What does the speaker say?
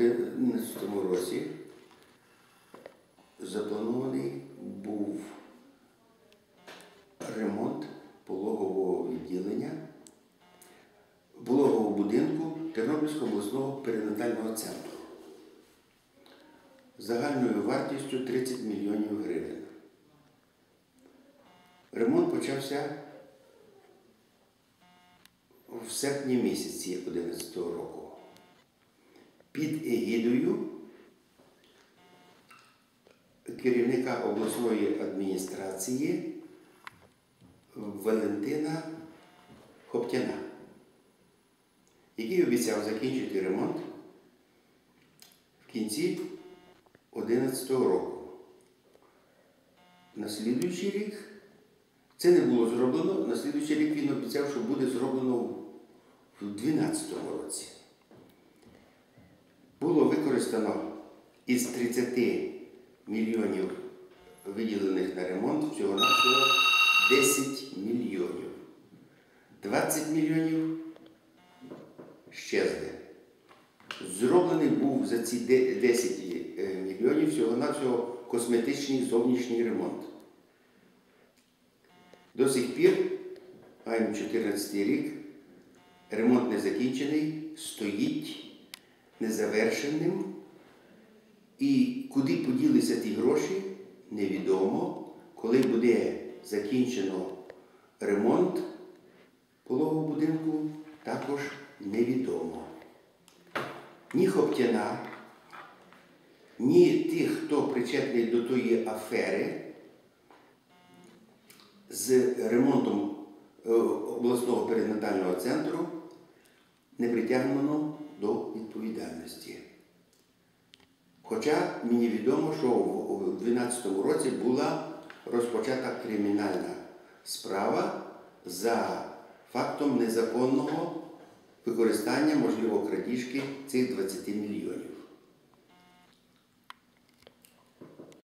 2011 році запланований був ремонт пологового відділення, пологового будинку Тернопільського обласного перинатального центру загальною вартістю 30 мільйонів гривень. Ремонт почався в серпні місяці 2011 року під егідою керівника обласної адміністрації Валентина Хоптяна, який обіцяв закінчити ремонт в кінці 2011 року. На слідуючий рік це не було зроблено, на слідуючий рік він обіцяв, що буде зроблено в 2012 році. Використано із 30 мільйонів виділених на ремонт всього навсього 10 мільйонів. 20 мільйонів щезли. Зроблений був за ці 10 е, мільйонів всього-навсього косметичний зовнішній ремонт. До сих пір, маємо 14 рік, ремонт не закінчений, стоїть незавершеним. І куди поділися ті гроші, невідомо. Коли буде закінчено ремонт пологового будинку, також невідомо. Ні Хоптяна, ні тих, хто причетний до тої афери з ремонтом е, обласного перинатального центру не притягнено до відповідальності. Хоча мені відомо, що у 2012 році була розпочата кримінальна справа за фактом незаконного використання, можливо, крадіжки цих 20 мільйонів.